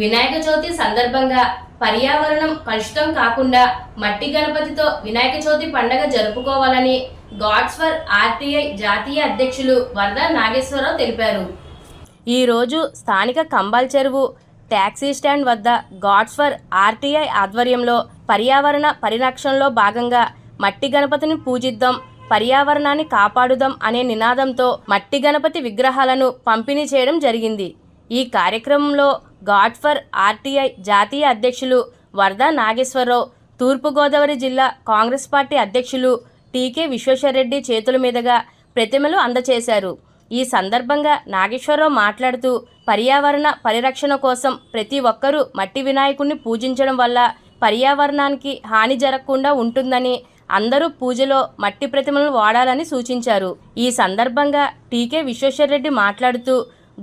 వినాయక చవితి సందర్భంగా పర్యావరణం కలుషితం కాకుండా మట్టి గణపతితో వినాయక చవితి పండగ జరుపుకోవాలని గాడ్స్ ఫర్ ఆర్టీఐ జాతీయ అధ్యక్షులు వరద నాగేశ్వరరావు తెలిపారు. ఈరోజు స్థానిక కంబాల్ చెరువు ట్యాక్సీ స్టాండ్ వద్ద గాడ్స్ ఫర్ ఆర్టీఐ ఆధ్వర్యంలో పర్యావరణ పరిరక్షణలో భాగంగా మట్టి గణపతిని పూజిద్దాం పర్యావరణాన్ని కాపాడుదాం అనే నినాదంతో మట్టి గణపతి విగ్రహాలను పంపిణీ చేయడం జరిగింది. ఈ కార్యక్రమంలో గాడ్ ఫర్ ఆర్టీఐ జాతీయ అధ్యక్షులు వరదా నాగేశ్వరరావు. తూర్పుగోదావరి జిల్లా కాంగ్రెస్ పార్టీ అధ్యక్షులు టీకే విశ్వేశ్వరరెడ్డి చేతుల మీదుగా ప్రతిమలు అందచేశారు. ఈ సందర్భంగా నాగేశ్వరరావు మాట్లాడుతూ పర్యావరణ పరిరక్షణ కోసం ప్రతి ఒక్కరూ మట్టి వినాయకుణ్ణి పూజించడం వల్ల పర్యావరణానికి హాని జరగకుండా ఉంటుందని అందరూ పూజలో మట్టి ప్రతిమలను వాడాలని సూచించారు. ఈ సందర్భంగా టీకే విశ్వేశ్వరరెడ్డి మాట్లాడుతూ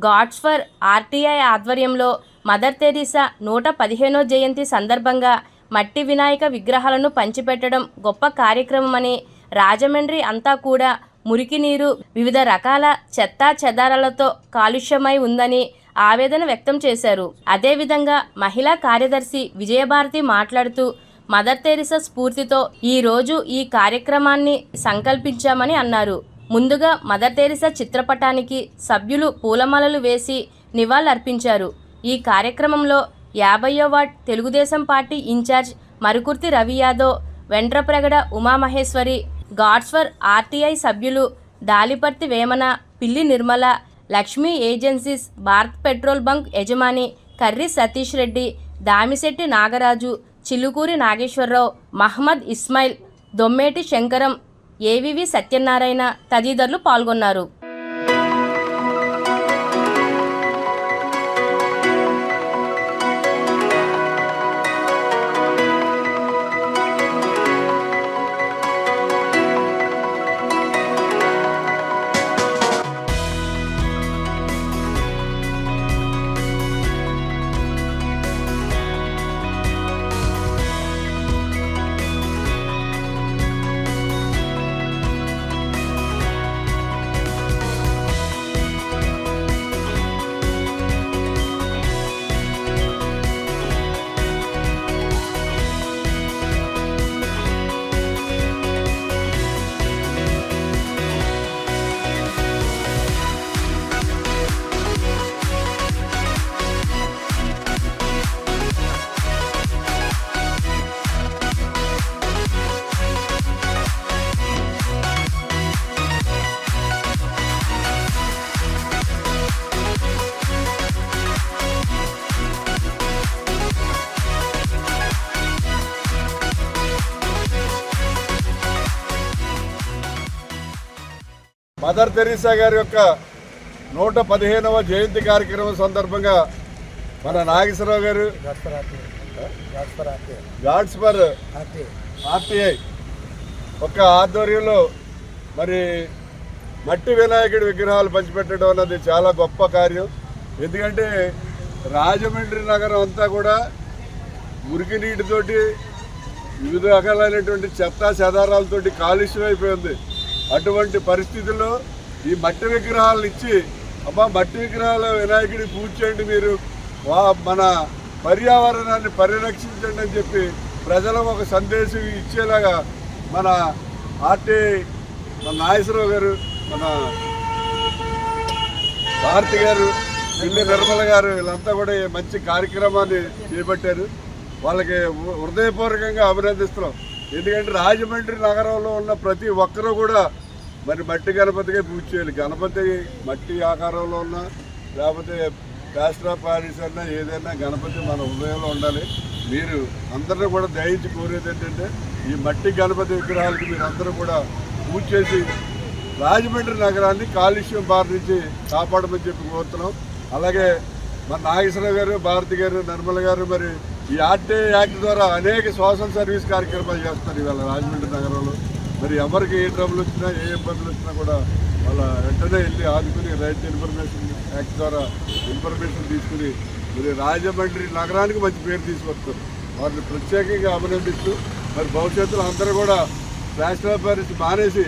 గాడ్స్ ఫర్ ఆర్టీఐ ఆధ్వర్యంలో మదర్ తెరీసా నూట పదిహేనో జయంతి సందర్భంగా మట్టి వినాయక విగ్రహాలను పంచిపెట్టడం గొప్ప కార్యక్రమమని రాజమండ్రి అంతా కూడా మురికి నీరు వివిధ రకాల చెత్తా చెదారాలతో కాలుష్యమై ఉందని ఆవేదన వ్యక్తం చేశారు. అదేవిధంగా మహిళా కార్యదర్శి విజయభారతి మాట్లాడుతూ మదర్ తెరిసా స్ఫూర్తితో ఈ రోజు ఈ కార్యక్రమాన్ని సంకల్పించామని అన్నారు. ముందుగా మదర్ తెరిసా చిత్రపటానికి సభ్యులు పూలమాలలు వేసి నివాళులర్పించారు. ఈ కార్యక్రమంలో యాభైయో ward Telugu Desam party in charge Marukurthi Ravi Yadav Ventrapragada Umamaheswari gods for RTI సభ్యులు Daliparthi Vemana Pilli Nirmala Lakshmi agencies Bharat petrol bunk యజమాని కర్రి సతీష్ రెడ్డి దామిశెట్టి నాగరాజు చిలుకూరి నాగేశ్వరరావు మహమ్మద్ ఇస్మాయిల్ దొమ్మేటి శంకరం ఏవివి సత్యనారాయణ తదితరులు పాల్గొన్నారు మదర్ తెరీసా గారి యొక్క నూట పదిహేనవ జయంతి కార్యక్రమం సందర్భంగా మన నాగేశ్వరరావు గారు గాడ్స్ ఫర్ ఆర్టీఐ ఒక ఆధ్వర్యంలో మరి మట్టి వినాయకుడి విగ్రహాలు పంచిపెట్టడం అన్నది చాలా గొప్ప కార్యం. ఎందుకంటే రాజమండ్రి నగరం అంతా కూడా మురికి నీటితోటి వివిధ రకాలైనటువంటి చెత్త చెదారాలతోటి కాలుష్యం అయిపోయింది. అటువంటి పరిస్థితుల్లో ఈ మట్టి విగ్రహాలను ఇచ్చి అబ్బా మట్టి విగ్రహాల వినాయకుడిని పూజ చేయండి మీరు. వా మన పర్యావరణాన్ని పరిరక్షించండి అని చెప్పి ప్రజలకు ఒక సందేశం ఇచ్చేలాగా మన ఆర్టీ మన నాగేశ్వరరావు గారు మన భారతి గారు పిల్లి నిర్మల గారు వీళ్ళంతా కూడా మంచి కార్యక్రమాన్ని చేపట్టారు. వాళ్ళకి హృదయపూర్వకంగా అభినందిస్తున్నాం. ఎందుకంటే రాజమండ్రి నగరంలో ఉన్న ప్రతి ఒక్కరూ కూడా మరి మట్టి గణపతిగా పూజ చేయాలి. గణపతి మట్టి ఆకారంలో ఉన్న లేకపోతే ప్లాస్టర్ ఆఫ్ ప్యారిస్ అన్నా ఏదైనా గణపతి మన హృదయంలో ఉండాలి. మీరు అందరినీ కూడా దయించి కోరేది ఏంటంటే ఈ మట్టి గణపతి విగ్రహాలకి మీరు అందరూ కూడా పూజ చేసి రాజమండ్రి నగరాన్ని కాలుష్యం బారి నుంచి కాపాడమని చెప్పి కోరుతున్నాం. అలాగే మన నాగేశ్వరరావు గారు భారతి గారు నిర్మల గారు మరి ఈ ఆర్టీ యాక్ట్ ద్వారా అనేక సోషల్ సర్వీస్ కార్యక్రమాలు చేస్తారు ఇవాళ రాజమండ్రి నగరంలో. మరి ఎవరికి ఏ ట్రబుల్ వచ్చినా ఏ ఇబ్బందులు వచ్చినా కూడా వాళ్ళ వెంటనే వెళ్ళి ఆదుకుని రైట్ ఇన్ఫర్మేషన్ యాక్ట్ ద్వారా ఇన్ఫర్మేషన్ తీసుకుని మరి రాజమండ్రి నగరానికి మంచి పేరు తీసుకొస్తారు. వారిని ప్రత్యేకంగా అభినందిస్తూ మరి భవిష్యత్తులో అందరూ కూడా ప్లాస్టర్ ఆఫ్ మానేసి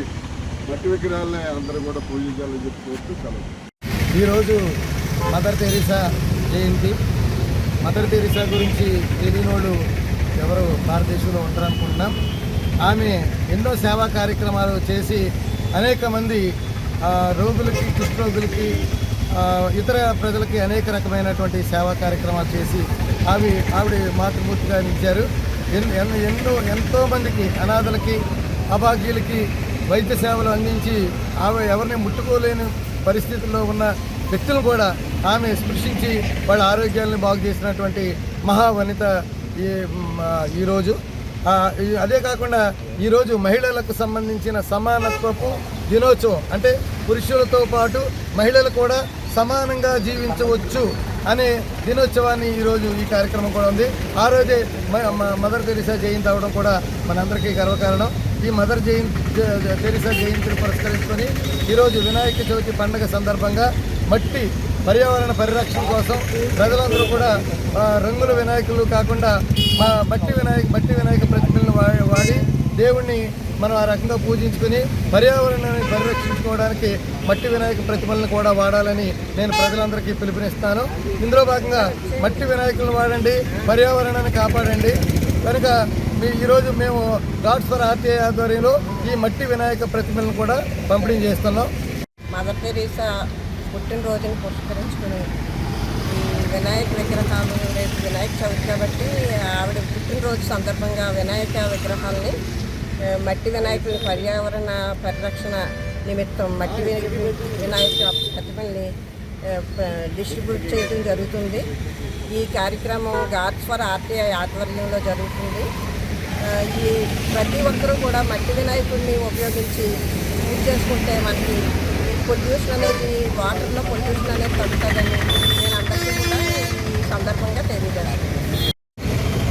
మట్టి విగ్రహాలని అందరూ కూడా పూజించాలని చెప్పి కోరుతూ సెలవు. ఈరోజు మదర్ తెరీసా జయంతి. మదర్ తెరీసా గురించి తెలియని వాళ్ళు ఎవరు భారతదేశంలో ఉంటారనుకుంటున్నాం. ఆమె ఎన్నో సేవా కార్యక్రమాలు చేసి అనేక మంది రోగులకి కుష్ఠరోగులకి ఇతర ప్రజలకి అనేక రకమైనటువంటి సేవా కార్యక్రమాలు చేసి ఆవి ఆవిడ మాతృమూర్తిగా నిలిచారు. ఎన్- ఎన్నో ఎంతో మందికి అనాథలకి అభాగ్యులకి వైద్య సేవలు అందించి ఆమె ఎవరిని ముట్టుకోలేని పరిస్థితుల్లో ఉన్న వ్యక్తులు కూడా ఆమె స్పృశించి వాళ్ళ ఆరోగ్యాలను బాగు చేసినటువంటి మహావనిత ఈ ఈరోజు అదే కాకుండా ఈరోజు మహిళలకు సంబంధించిన సమానత్వపు దినోత్సవం అంటే పురుషులతో పాటు మహిళలు కూడా సమానంగా జీవించవచ్చు అనే దినోత్సవాన్ని ఈరోజు ఈ కార్యక్రమం కూడా ఉంది. ఆ రోజే మదర్ తెరిసా జయంతి అవడం కూడా మనందరికీ గర్వకారణం. ఈ మదర్ జయంతి తెరిసా జయంతిని పురస్కరించుకొని ఈరోజు వినాయక చవితి పండుగ సందర్భంగా మట్టి పర్యావరణ పరిరక్షణ కోసం ప్రజలందరూ కూడా రంగుల వినాయకులు కాకుండా మా మట్టి వినాయక మట్టి వినాయక ప్రతిమలను వాడి దేవుణ్ణి మనం ఆ రకంగా పూజించుకుని పర్యావరణాన్ని పరిరక్షించుకోవడానికి మట్టి వినాయక ప్రతిమలను కూడా వాడాలని నేను ప్రజలందరికీ పిలుపునిస్తాను. ఇందులో భాగంగా మట్టి వినాయకులను వాడండి పర్యావరణాన్ని కాపాడండి. కనుక మీ ఈరోజు మేము గాడ్స్ ఫర్ ఆర్టీఐ ఆధ్వర్యంలో ఈ మట్టి వినాయక ప్రతిమలను కూడా పంపిణీ చేస్తున్నాం. మదర్ తెరీసా పుట్టినరోజుని పురస్కరించుకుని ఈ వినాయక విగ్రహాలు రేపు వినాయక చవితి కాబట్టి ఆవిడ పుట్టినరోజు సందర్భంగా వినాయక విగ్రహాలని మట్టి వినాయకుని పర్యావరణ పరిరక్షణ నిమిత్తం మట్టి వినాయక ప్రతిమల్ని డిస్ట్రిబ్యూట్ చేయడం జరుగుతుంది. ఈ కార్యక్రమం గాడ్స్ ఫర్ ఆర్టీఐ ఆధ్వర్యంలో జరుగుతుంది. ఈ ప్రతి ఒక్కరూ కూడా మట్టి వినాయకుడిని ఉపయోగించి పూజ చేసుకుంటే మనకి పొల్యూషన్ అనేది వాటర్లో పొల్యూషన్ అనేది తగ్గుతుందని నేను అందరికీ కూడా ఈ సందర్భంగా తెలియజేయాలి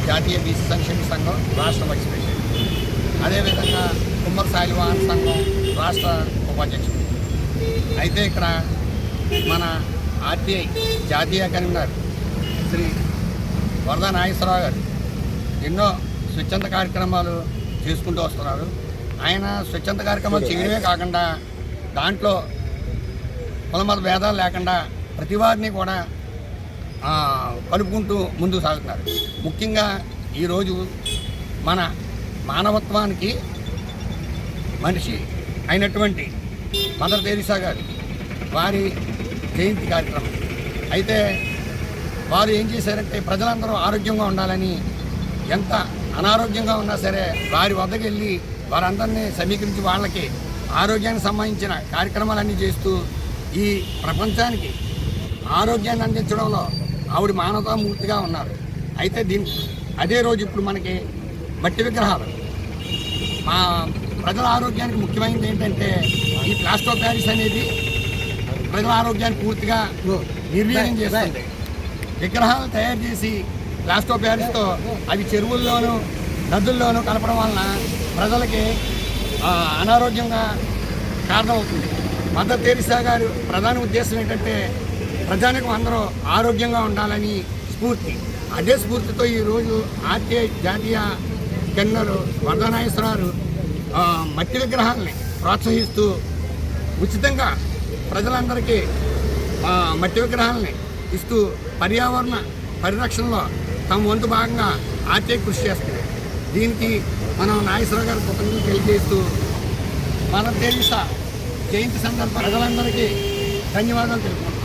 జాతీయ బీసీ సంక్షేమ సంఘం రాష్ట్ర వైస్ అదేవిధంగా కుమ్మర్ సాయివాహన్ సంఘం రాష్ట్ర ఉపాధ్యక్షుడు. అయితే ఇక్కడ మన ఆర్టీఐ జాతీయ కన్వీనర్ శ్రీ వరద నాగేశ్వరరావు గారు ఎన్నో స్వచ్ఛంద కార్యక్రమాలు చేసుకుంటూ వస్తున్నారు. ఆయన స్వచ్ఛంద కార్యక్రమాలు చేయడమే కాకుండా దాంట్లో కులమత భేదాలు లేకుండా ప్రతి వారిని కూడా కలుపుకుంటూ ముందుకు సాగుతున్నారు. ముఖ్యంగా ఈరోజు మన మానవత్వానికి మనిషి అయినటువంటి మదర్ తెరీసా గారు వారి జయంతి కార్యక్రమం. అయితే వారు ఏం చేశారంటే ప్రజలందరూ ఆరోగ్యంగా ఉండాలని ఎంత అనారోగ్యంగా ఉన్నా సరే వారి వద్దకు వెళ్ళి వారందరినీ సమీకరించి వాళ్ళకి ఆరోగ్యానికి సంబంధించిన కార్యక్రమాలన్నీ చేస్తూ ఈ ప్రపంచానికి ఆరోగ్యాన్ని అందించడంలో ఆవిడ మానవతామూర్తిగా ఉన్నారు. అయితే దీని అదే రోజు ఇప్పుడు మనకి మట్టి విగ్రహాలు. మా ప్రజల ఆరోగ్యానికి ముఖ్యమైనది ఏంటంటే ఈ ప్లాస్టో ప్యారిస్ అనేది ప్రజల ఆరోగ్యాన్ని పూర్తిగా నిర్వీర్యం చేస్తుంది. విగ్రహాలు తయారు చేసి ప్లాస్టో ప్యారిస్తో అవి చెరువుల్లోనూ నదుల్లోనూ కలపడం వలన ప్రజలకి అనారోగ్యంగా కారణమవుతుంది. మదర్ తెరిసా గారు ప్రధాన ఉద్దేశం ఏంటంటే ప్రజానికం అందరూ ఆరోగ్యంగా ఉండాలని స్ఫూర్తి. అదే స్ఫూర్తితో ఈరోజు ఆర్టీఐ జాతీయ కెన్నరు వరదనాగేశ్వరరావు మట్టి విగ్రహాలని ప్రోత్సహిస్తూ ఉచితంగా ప్రజలందరికీ మట్టి విగ్రహాలని ఇస్తూ పర్యావరణ పరిరక్షణలో తమ వంతు భాగంగా ఆర్టీఐ కృషి చేస్తుంది. దీనికి మనం నాగేశ్వరరావు గారు కృతజ్ఞతలు తెలియజేస్తూ మన తెలుసా జయంతి సందర్భ ప్రజలందరికీ ధన్యవాదాలు తెలుపుకుంటున్నాను